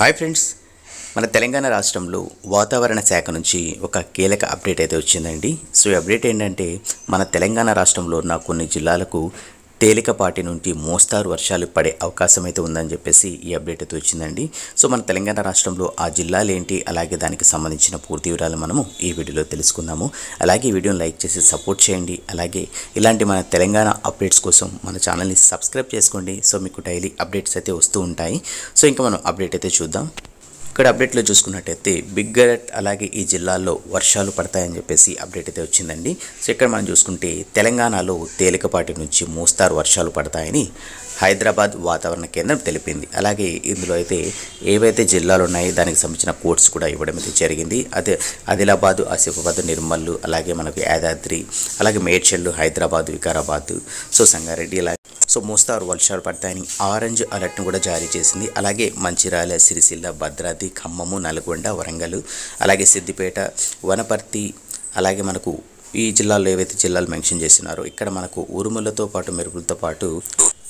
Hi friends. మన తెలంగాణ రాష్ట్రంలో వాతావరణ శాఖ నుంచి ఒక కీలక అప్డేట్ అయితే వచ్చిందండి. సో ఈ అప్డేట్ ఏంటంటే మన తెలంగాణ రాష్ట్రంలో ఉన్న కొన్ని జిల్లాలకు తేలికపాటి నుండి మోస్తారు వర్షాలు పడే అవకాశం అయితే ఉందని చెప్పేసి ఈ అప్డేట్ అయితే వచ్చిందండి. సో మన తెలంగాణ రాష్ట్రంలో ఆ జిల్లాలు ఏంటి అలాగే దానికి సంబంధించిన పూర్తి వివరాలు మనము ఈ వీడియోలో తెలుసుకుందాము. అలాగే ఈ వీడియోని లైక్ చేసి సపోర్ట్ చేయండి. అలాగే ఇలాంటి మన తెలంగాణ అప్డేట్స్ కోసం మన ఛానల్ని సబ్స్క్రైబ్ చేసుకోండి. సో మీకు డైలీ అప్డేట్స్ అయితే వస్తూ ఉంటాయి. సో ఇంకా మనం అప్డేట్ అయితే చూద్దాం. ఇక్కడ అప్డేట్లో చూసుకున్నట్టయితే బిగ్ అలాగే ఈ జిల్లాల్లో వర్షాలు పడతాయని చెప్పేసి అప్డేట్ అయితే వచ్చిందండి. సో ఇక్కడ మనం చూసుకుంటే తెలంగాణలో తేలికపాటి నుంచి మోస్తారు వర్షాలు పడతాయని హైదరాబాద్ వాతావరణ కేంద్రం తెలిపింది. అలాగే ఇందులో అయితే ఏవైతే జిల్లాలు ఉన్నాయో దానికి సంబంధించిన కోడ్స్ కూడా ఇవ్వడం అయితే జరిగింది. అదే ఆదిలాబాద్ ఆసిఫాబాద్ నిర్మల్ అలాగే మనకు యాదాద్రి అలాగే మేడ్చల్ హైదరాబాద్ వికారాబాద్ సో సంగారెడ్డి ఇలా సో మోస్తారు వర్షాలు పడతాయని ఆరెంజ్ అలర్ట్ను కూడా జారీ చేసింది. అలాగే మంచిర్యాల సిరిసిల్ల భద్రాద్రి ఖమ్మము నల్గొండ వరంగల్ అలాగే సిద్దిపేట వనపర్తి అలాగే మనకు ఈ జిల్లాల్లో ఏవైతే జిల్లాలు మెన్షన్ చేసినారో ఇక్కడ మనకు ఉరుములతో పాటు మెరుపులతో పాటు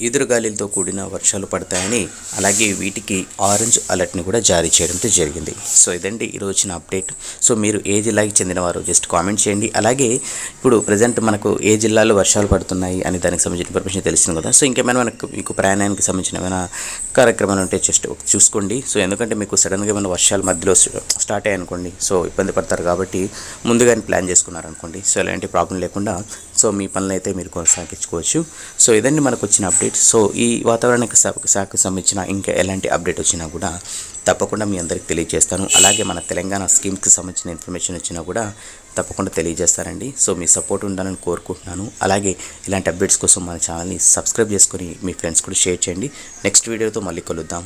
ఎదురుగాలిలతో కూడిన వర్షాలు పడతాయని అలాగే వీటికి ఆరెంజ్ అలర్ట్ని కూడా జారీ చేయడంతో జరిగింది. సో ఇదండి ఈరోజు అప్డేట్. సో మీరు ఏ జిల్లాకి చెందినవారు జస్ట్ కామెంట్ చేయండి. అలాగే ఇప్పుడు ప్రజెంట్ మనకు ఏ జిల్లాలో వర్షాలు పడుతున్నాయి అని దానికి సంబంధించిన ఇన్ఫర్మేషన్ తెలిసింది కదా. సో ఇంకేమైనా మనకు మీకు ప్రయాణానికి సంబంధించిన ఏమైనా కార్యక్రమాలు ఉంటే జస్ట్ చూసుకోండి. సో ఎందుకంటే మీకు సడన్గా ఏమైనా వర్షాలు మధ్యలో స్టార్ట్ అయ్యాయి అనుకోండి సో ఇబ్బంది పడతారు కాబట్టి ముందుగానే ప్లాన్ చేసుకున్నారనుకోండి. సో ఎలాంటి ప్రాబ్లం లేకుండా సో మీ పనులు అయితే మీరు కొనసాగించుకోవచ్చు. సో ఇదండి మనకు వచ్చిన అప్డేట్. సో ఈ వాతావరణ శాఖకు సంబంధించిన ఇంకా ఎలాంటి అప్డేట్ వచ్చినా కూడా తప్పకుండా మీ అందరికి తెలియజేస్తాను. అలాగే మన తెలంగాణ స్కీమ్స్కి సంబంధించిన ఇన్ఫర్మేషన్ వచ్చినా కూడా తప్పకుండా తెలియజేస్తారండి సో మీ సపోర్ట్ ఉండాలని కోరుకుంటున్నాను. అలాగే ఇలాంటి అప్డేట్స్ కోసం మన ఛానల్ని సబ్స్క్రైబ్ చేసుకొని మీ ఫ్రెండ్స్ కూడా షేర్ చేయండి. నెక్స్ట్ వీడియోతో మళ్ళీ కలుద్దాం.